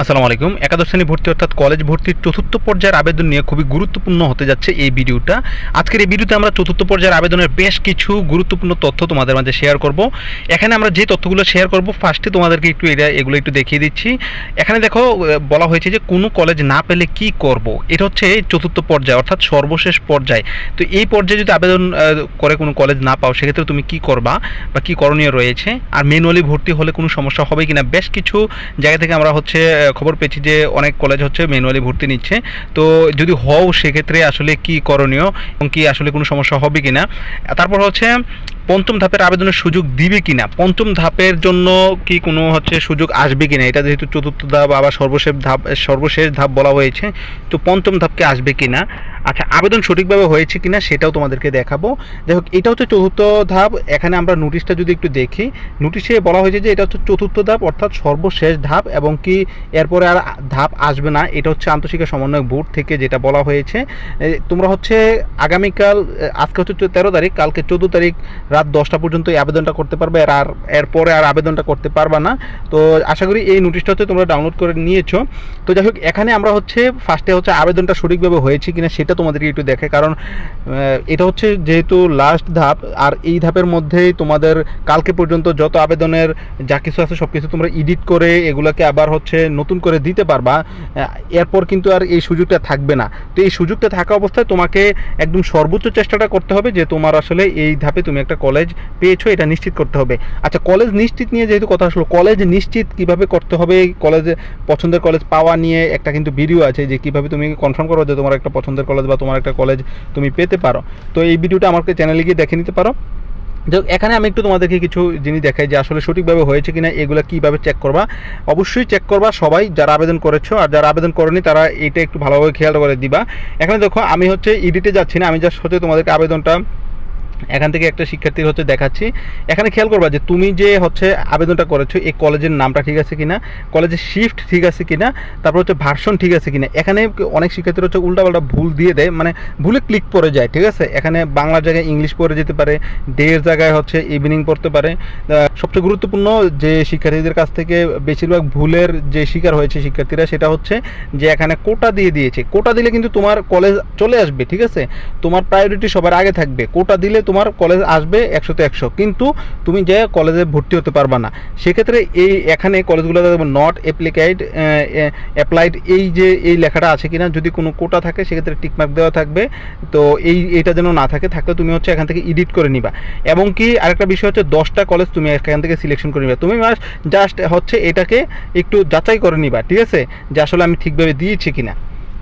আসসালামু আলাইকুম। একাদশ শ্রেণি ভর্তি অর্থাৎ কলেজ ভর্তির চতুর্থ পর্যায়ের আবেদন নিয়ে খুবই গুরুত্বপূর্ণ হতে যাচ্ছে এই ভিডিওটা। আজকের এই ভিডিওতে আমরা চতুর্থ পর্যায়ের আবেদনের বেশ কিছু গুরুত্বপূর্ণ তথ্য তোমাদের মাঝে শেয়ার করব। এখানে আমরা যে তথ্যগুলো শেয়ার করব ফার্স্টে তোমাদেরকে একটু এটা এগুলো একটু দেখিয়ে দিচ্ছি। এখানে দেখো বলা হয়েছে যে কোনো কলেজ না পেলে কি করব? এটা হচ্ছে চতুর্থ পর্যায়ে অর্থাৎ সর্বশেষ পর্যায়ে। তো এই পর্যায়ে যদি আবেদন করে কোনো কলেজ না পাও, সেক্ষেত্রে তুমি কি করবা বা কি করণীয় রয়েছে? আর ম্যানুয়ালি ভর্তি হলে কোনো সমস্যা হবে কিনা? বেশ কিছু জায়গা থেকে আমরা হচ্ছে খবর পেয়েছি যে অনেক কলেজ হচ্ছে ম্যানুয়ালি ভর্তি নিচ্ছে। তো যদি হও সেক্ষেত্রে আসলে কি করণীয় এবং কি আসলে কোনো সমস্যা হবে কি না তারপর হচ্ছে পঞ্চম ধাপের আবেদনের সুযোগ দিবে কিনা? পঞ্চম ধাপের জন্য কি কোনো হচ্ছে সুযোগ আসবে কিনা? এটা যেহেতু চতুর্থ ধাপ, আবার সর্বশেষ ধাপ সর্বশেষ ধাপ বলা হয়েছে, তো পঞ্চম ধাপকে আসবে কিনা? আচ্ছা আবেদন সঠিকভাবে হয়েছে কিনা সেটাও তোমাদেরকে দেখাবো। হোক, এটা হচ্ছে চতুর্থ ধাপ। এখানে আমরা নোটিশটা যদি একটু দেখি নোটিশে বলা হয়েছে যে এটা হচ্ছে চতুর্থ ধাপ, অর্থাৎ সর্বশেষ ধাপ, এবং কি এরপরে আর ধাপ আসবে না। এটা হচ্ছে আন্তঃশিক্ষা সমন্বয় বোর্ড থেকে যেটা বলা হয়েছে। তোমরা হচ্ছে আগামীকাল আজকে হচ্ছে তেরো তারিখ, কালকে চোদ্দ তারিখ রাত দশটা পর্যন্ত এই আবেদনটা করতে পারবে আর আর এরপরে আর আবেদনটা করতে পারবা না। তো আশা করি এই নোটিশটা হচ্ছে তোমরা ডাউনলোড করে নিয়েছো। তো যাই হোক, এখানে আমরা হচ্ছে ফার্স্টে হচ্ছে আবেদনটা সঠিকভাবে হয়েছে কিনা সেটা তোমাদেরকে একটু দেখে। কারণ এটা হচ্ছে যেহেতু লাস্ট ধাপ, আর এই ধাপের মধ্যেই তোমাদের কালকে পর্যন্ত যত আবেদনের যা কিছু আছে সব কিছু তোমরা এডিট করে এগুলোকে আবার হচ্ছে নতুন করে দিতে পারবা। এরপর কিন্তু আর এই সুযোগটা থাকবে না। তো এই সুযোগটা থাকা অবস্থায় তোমাকে একদম সর্বোচ্চ চেষ্টাটা করতে হবে যে তোমার আসলে এই ধাপে তুমি একটা কলেজ পেয়েছ এটা নিশ্চিত করতে হবে। আচ্ছা কলেজ নিশ্চিত নিয়ে যেহেতু কথা আসলো কলেজ নিশ্চিত কীভাবে করতে হবে? কলেজে পছন্দের কলেজ পাওয়া নিয়ে একটা কিন্তু ভিডিও আছে যে কীভাবে তুমি কনফার্ম করো যে তোমার একটা পছন্দের কলেজ বা তোমার একটা কলেজ তুমি পেতে পারো। তো এই ভিডিওটা আমাকে চ্যানেলে গিয়ে দেখে নিতে পারো। যাই হোক, এখানে আমি একটু তোমাদেরকে কিছু জিনিস দেখাই যে আসলে সঠিকভাবে হয়েছে কিনা এগুলো কীভাবে চেক করবা। অবশ্যই চেক করবা সবাই যারা আবেদন করেছ আর যারা আবেদন করেনি তারা এটা একটু ভালোভাবে খেয়াল করে দিবা। এখানে দেখো আমি হচ্ছে ইডিটে যাচ্ছি না আমি জাস্ট হচ্ছে তোমাদেরকে আবেদনটা এখান থেকে একটা শিক্ষার্থীর হচ্ছে দেখাচ্ছি। এখানে খেয়াল করবা যে তুমি যে হচ্ছে আবেদনটা করেছ, এই কলেজের নামটা ঠিক আছে কিনা, কলেজের শিফট ঠিক আছে কিনা, তারপর হচ্ছে ভার্সন ঠিক আছে কিনা। এখানে অনেক শিক্ষার্থীরা হচ্ছে উল্টাপাল্টা ভুল দিয়ে দেয় মানে ভুলে ক্লিক পড়ে যায়, ঠিক আছে? এখানে বাংলা জায়গায় ইংলিশ পড়ে যেতে পারে ডের জায়গায় হচ্ছে ইভিনিং পড়তে পারে। সবচেয়ে গুরুত্বপূর্ণ যে শিক্ষার্থীদের কাছ থেকে বেশিরভাগ ভুলের যে শিকার হয়েছে শিক্ষার্থীরা, সেটা হচ্ছে যে এখানে কোটা দিয়ে দিয়েছে। কোটা দিলে কিন্তু তোমার কলেজ চলে আসবে, ঠিক আছে? তোমার প্রায়োরিটি সবার আগে থাকবে। কোটা দিলে তোমার কলেজ আসবে একশোতে একশো। কিন্তু তুমি যে কলেজে ভর্তি হতে পারবা না, সেক্ষেত্রে এই এখানে কলেজগুলো নট অ্যাপ্লিকাইড অ্যাপ্লাইড এই যে, এই লেখাটা আছে কিনা, যদি কোনো কোটা থাকে, সেক্ষেত্রে টিকমার্ক দেওয়া থাকবে। তো এই, এটা যেন না থাকে, থাকলে তুমি হচ্ছে এখান থেকে এডিট করে নিবা। এবং কি আরেকটা বিষয় হচ্ছে, দশটা কলেজ তুমি এখান থেকে সিলেকশন করে নিবা। তুমি জাস্ট হচ্ছে এটাকে একটু যাচাই করে নিবা, ঠিক আছে? যে আসলে আমি ঠিকভাবে দিয়েছি কিনা।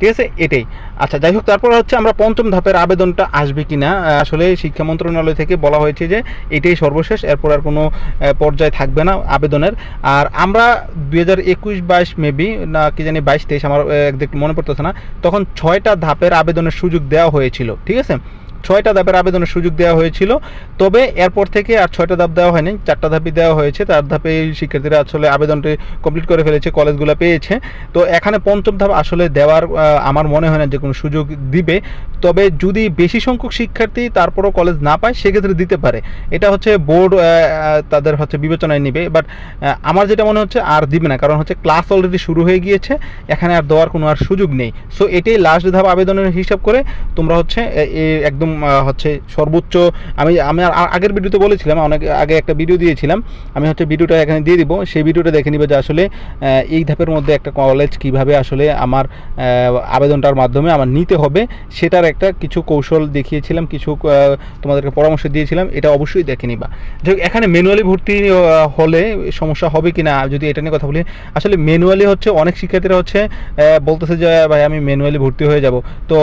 ঠিক আছে? এটাই। আচ্ছা যাই হোক, তারপর হচ্ছে আমরা পঞ্চম ধাপের আবেদনটা আসবে কি না আসলে শিক্ষা মন্ত্রণালয় থেকে বলা হয়েছে যে এটাই সর্বশেষ, এরপর আর কোনো পর্যায়ে থাকবে না আবেদনের। আর আমরা দুই হাজার একুশ বাইশ মেবি, না কি জানি বাইশ তেইশ, আমার একদিক মনে পড়তেছে না, তখন ছয়টা ধাপের আবেদনের সুযোগ দেওয়া হয়েছিল, ঠিক আছে? ছয়টা ধাপের আবেদনের সুযোগ দেওয়া হয়েছিল। তবে এরপর থেকে আর ছয়টা ধাপ দেওয়া হয়নি, চারটা ধাপই দেওয়া হয়েছে। তার ধাপে শিক্ষার্থীরা আসলে আবেদনটি কমপ্লিট করে ফেলেছে, কলেজগুলো পেয়েছে। তো এখানে পঞ্চম ধাপ আসলে দেওয়ার আমার মনে হয় না যে কোনো সুযোগ দিবে। তবে যদি বেশি সংখ্যক শিক্ষার্থী তারপরও কলেজ না পায়, সেক্ষেত্রে দিতে পারে। এটা হচ্ছে বোর্ড তাদের হচ্ছে বিবেচনায় নিবে। বাট আমার যেটা মনে হচ্ছে আর দিবে না, কারণ হচ্ছে ক্লাস অলরেডি শুরু হয়ে গিয়েছে। এখানে আর দেওয়ার কোনো আর সুযোগ নেই। সো এটাই লাস্ট ধাপ আবেদনের হিসাব করে তোমরা হচ্ছে একদম হচ্ছে সর্বোচ্চ, আমি আমি আগের ভিডিওতে বলেছিলাম, অনেক আগে একটা ভিডিও দিয়েছিলাম, আমি হচ্ছে ভিডিওটা এখানে দিয়ে দিব, সেই ভিডিওটা দেখে নিবে যে আসলে এই ধাপের মধ্যে একটা কলেজ কীভাবে আসলে আমার আবেদনটার মাধ্যমে আমার নিতে হবে, সেটার একটা কিছু কৌশল দেখিয়েছিলাম, কিছু তোমাদেরকে পরামর্শ দিয়েছিলাম, এটা অবশ্যই দেখে নিবা। যাই এখানে ম্যানুয়ালি ভর্তি হলে সমস্যা হবে কি না, যদি এটা নিয়ে কথা বলি, আসলে ম্যানুয়ালি হচ্ছে অনেক শিক্ষার্থীরা হচ্ছে বলতেছে যে, ভাই, আমি ম্যানুয়ালি ভর্তি হয়ে যাব। তো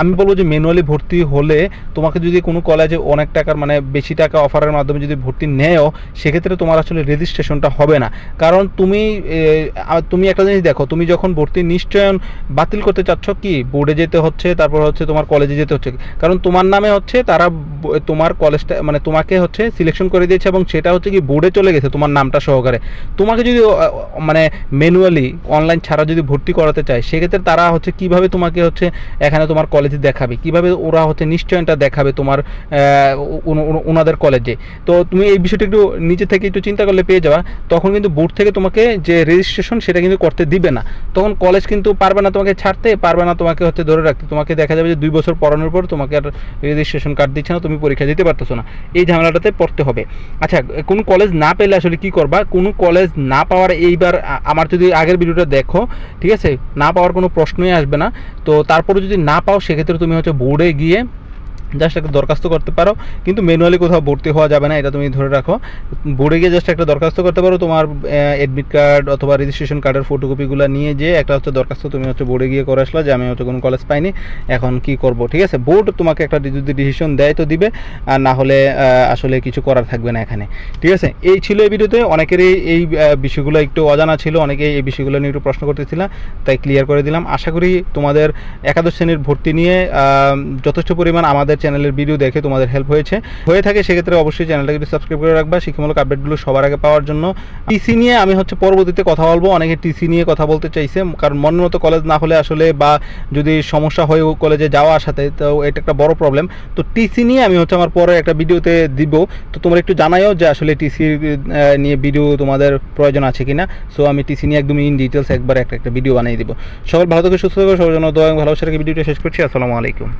আমি বলব যে ম্যানুয়ালি ভর্তি হলে তোমাকে যদি কোনো কলেজে অনেক টাকার মানে বেশি টাকা অফারের মাধ্যমে যদি ভর্তি নেও সেক্ষেত্রে তোমার আসলে রেজিস্ট্রেশনটা হবে না। কারণ তুমি তুমি একটা জিনিস দেখো, তুমি যখন ভর্তি নিশ্চয়ন বাতিল করতে চাচ্ছ কি? বোর্ডে যেতে হচ্ছে, তারপর হচ্ছে তোমার কলেজে যেতে হচ্ছে। কারণ তোমার নামে হচ্ছে তারা তোমার কলেজটা মানে তোমাকে হচ্ছে সিলেকশন করে দিয়েছে এবং সেটা হচ্ছে কি বোর্ডে চলে গেছে তোমার নামটা সহকারে। তোমাকে যদি মানে ম্যানুয়ালি অনলাইন ছাড়া যদি ভর্তি করাতে চায়, সেক্ষেত্রে তারা হচ্ছে কীভাবে তোমাকে হচ্ছে এখানে তোমার কলেজে দেখাবে? কীভাবে ওরা হচ্ছে নিশ্চয় রেজিস্ট্রেশনটা দেখাবে তোমার ওনাদের কলেজে তো তুমি এই বিষয়টা একটু নিজে থেকে একটু চিন্তা করলে পেয়ে যাবা। তখন কিন্তু বোর্ড থেকে তোমাকে যে রেজিস্ট্রেশন সেটা কিন্তু করতে দিবে না। তখন কলেজ কিন্তু পারবে না তোমাকে ছাড়তে, পারবে না তোমাকে হচ্ছে ধরে রাখতে। তোমাকে দেখা যাবে যে দুই বছর পড়ানোর পর তোমাকে আর রেজিস্ট্রেশন কার্ড দিচ্ছে না, তুমি পরীক্ষা দিতে পারতেছো না। এই ঝামেলাটাতে পড়তে হবে। আচ্ছা কোন কলেজ না পেলে আসলে কি করবা? কোন কলেজ না পাওয়ার এইবার আমার যদি আগের ভিডিওটা দেখো, ঠিক আছে? না পাওয়ার কোনো প্রশ্নই আসবে না। তো তারপরে যদি না পাও, সেক্ষেত্রে তুমি হচ্ছে বোর্ডে গিয়ে জাস্ট একটা দরখাস্ত করতে পারো। কিন্তু ম্যানুয়ালি কোথাও ভর্তি হওয়া যাবে না, এটা তুমি ধরে রাখো। বোর্ডে গিয়ে জাস্ট একটা দরখাস্ত করতে পারো, তোমার অ্যাডমিট কার্ড অথবা রেজিস্ট্রেশন কার্ডের ফটোকপিগুলো নিয়ে যে একটা হচ্ছে দরখাস্ত তুমি হচ্ছে বোর্ডে গিয়ে করে আসলা যে আমি হচ্ছে কোনো কলেজ পাইনি, এখন কি করব, ঠিক আছে? বোর্ড তোমাকে একটা যদি ডিসিশন দেয় তো দিবে, আর না হলে আসলে কিছু করার থাকবে না এখানে, ঠিক আছে? এই ছিল এই ভিডিওতে, অনেকেরই এই বিষয়গুলো একটু অজানা ছিল, অনেকেই এই বিষয়গুলো নিয়ে একটু প্রশ্ন করতেছিলাম, তাই ক্লিয়ার করে দিলাম। আশা করি তোমাদের একাদশ শ্রেণির ভর্তি নিয়ে যথেষ্ট পরিমাণ আমাদের চ্যানেলের ভিডিও দেখে তোমাদের হেল্প হয়েছে। হয়ে থাকে সেক্ষেত্রে অবশ্যই চ্যানেলটাকে একটু সাবস্ক্রাইব করে রাখবা। শিক্ষামূলক আপডেটগুলো সবার আগে পাওয়ার জন্য। টিসি নিয়ে আমি হচ্ছে পরবর্তীতে কথা বলব। অনেকে টিসি নিয়ে কথা বলতে চাইছে। কারণ মন মতো কলেজ না হলে আসলে বা যদি সমস্যা হয় কলেজে যাওয়া আসাতে, তো এটা একটা বড় প্রবলেম তো টিসি নিয়ে আমি হচ্ছে আমার পরে একটা ভিডিওতে দিব। তো তোমরা একটু জানাইও যে আসলে টিসি নিয়ে ভিডিও তোমাদের প্রয়োজন আছে কিনা। সো আমি টিসি নিয়ে একদম ইন ডিটেলস একবার একটা একটা ভিডিও বানিয়ে দিব। সবাই ভালো থেকে, সুস্থ থাকো, সবার জন্য দোয়া ভালোবাসা ভিডিওটা শেষ করছি। আসসালামু আলাইকুম।